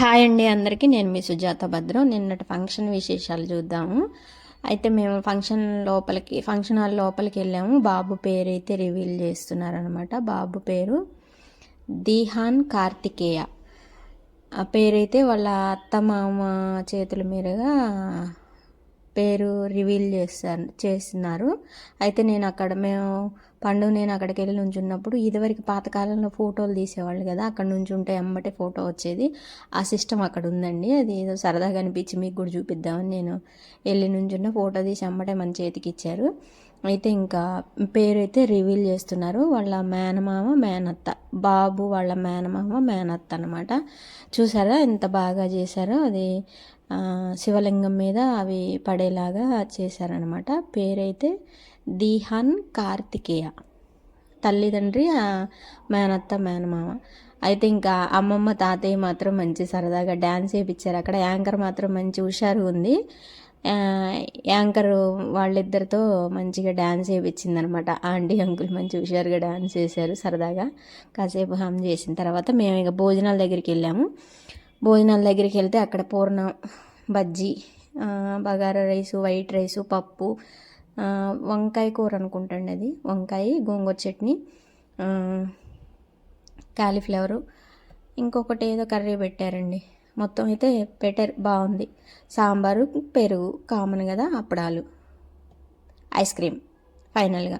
Hi అండి అందరికీ. నేను మీ సుజాత భద్రం. నిన్నటి ఫంక్షన్ విశేషాలు చూద్దాము. అయితే మేము ఫంక్షన్ లోపలికి ఫంక్షన్ హాల్ లోపలికి వెళ్ళాము. బాబు పేరు అయితే రివీల్ చేస్తున్నారనమాట బాబు పేరు దీహాన్ కార్తికేయ. ఆ పేరైతే వాళ్ళ అత్త మామ చేతుల మీదుగా పేరు రివీల్ చేస్తారు చేస్తున్నారు. అయితే నేను అక్కడ మేము పండు నేను అక్కడికి వెళ్ళి నుంచున్నప్పుడు ఇదివరకు పాతకాలంలో ఫోటోలు తీసేవాళ్ళు కదా అక్కడ నుంచి ఉంటే అమ్మటే ఫోటో వచ్చేది. ఆ సిస్టమ్ అక్కడ ఉందండి. అది ఏదో సరదాగా అనిపించి మీకు కూడా చూపిద్దామని నేను వెళ్ళి నుంచున్న ఫోటో తీసి అమ్మటే మన చేతికి ఇచ్చారు. అయితే ఇంకా పేరు అయితే రివీల్ చేస్తున్నారు. వాళ్ళ మేనమామ మేనత్త. బాబు వాళ్ళ మేనమామ మేనత్త అనమాట చూసారా ఎంత బాగా చేశారో? అది శివలింగం మీద అవి పడేలాగా చేశారనమాట పేరైతే దీహన్ కార్తికేయ. తల్లిదండ్రి మేనత్త మేనమామ అయితే ఇంకా అమ్మమ్మ తాతయ్య మాత్రం మంచి సరదాగా డ్యాన్స్ వేయించారు అక్కడ యాంకర్ మాత్రం మంచి హుషారు ఉంది. యాంకర్ వాళ్ళిద్దరితో మంచిగా డ్యాన్స్ వేయించింది అనమాట ఆంటీ అంకుల్ మంచి హుషారుగా డ్యాన్స్ చేశారు సరదాగా. కాసేపు హమ్ చేసిన తర్వాత మేము ఇక భోజనాల దగ్గరికి వెళ్ళాము. భోజనాల దగ్గరికి వెళ్తే అక్కడ పూర్ణం bajji bagara rice white rice పప్పు వంకాయ కూర అనుకుంటండి అది. వంకాయ గోంగూర చట్నీ కాలీఫ్లవరు ఇంకొకటి ఏదో కర్రీ పెట్టారండి. మొత్తం అయితే పెట్టారు బాగుంది. సాంబారు పెరుగు కామన్ కదా అప్పడాలు ఐస్ క్రీమ్ ఫైనల్గా.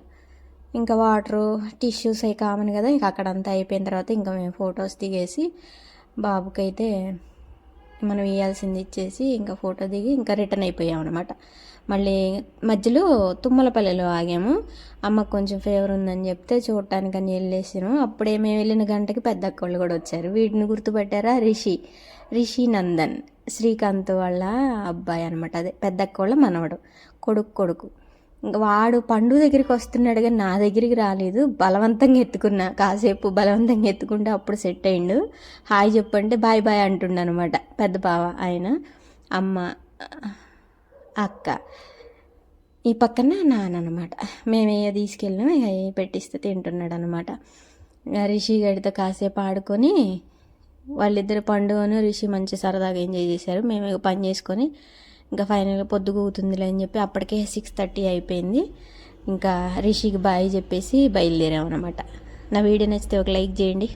ఇంకా వాటరు టిష్యూస్ అవి కామన్ కదా ఇంకా అక్కడంతా అయిపోయిన తర్వాత ఇంకా మేము ఫొటోస్ దిగేసి బాబుకైతే మనం వేయాల్సింది ఇచ్చేసి ఇంకా ఫోటో దిగి ఇంకా రిటర్న్ అయిపోయాం అనమాట మళ్ళీ మధ్యలో తుమ్మలపల్లిలో ఆగాము. అమ్మకు కొంచెం ఫేవర్ ఉందని చెప్తే చూడటానికని వెళ్ళేసాను అప్పుడే మేము వెళ్ళిన గంటకి పెద్ద అక్కళ్ళు కూడా వచ్చారు. వీటిని గుర్తుపెట్టారా? రిషి. రిషి నందన్. శ్రీకాంత్ వాళ్ళ అబ్బాయి అనమాట అదే పెద్ద అక్క వాళ్ళ మనవడు. కొడుకు కొడుకు. వాడు పండు దగ్గరికి వస్తున్నాడు కానీ నా దగ్గరికి రాలేదు. బలవంతంగా ఎత్తుకున్నా. కాసేపు బలవంతంగా ఎత్తుకుంటే అప్పుడు సెట్ అయిండు. హాయ్ చెప్పంటే బాయ్ బాయ్ అంటుండ అనమాట పెద్ద బావ ఆయన అమ్మ అక్క. ఈ పక్కన నాన్న అనమాట. మేము ఏ తీసుకెళ్ళినా ఇక పెట్టిస్తే తింటున్నాడు అనమాట రిషి గడితో కాసేపు ఆడుకొని వాళ్ళిద్దరు పండుగను రిషి మంచి సరదాగా ఎంజాయ్ చేశారు. మేము పని చేసుకొని ఇంకా ఫైనల్గా పొద్దుగూతుందిలే అని చెప్పి అప్పటికే సిక్స్ థర్టీ అయిపోయింది. ఇంకా రిషికి బాయ్ చెప్పేసి బయలుదేరామన్నమాట. నా వీడియో నచ్చితే ఒక లైక్ చేయండి.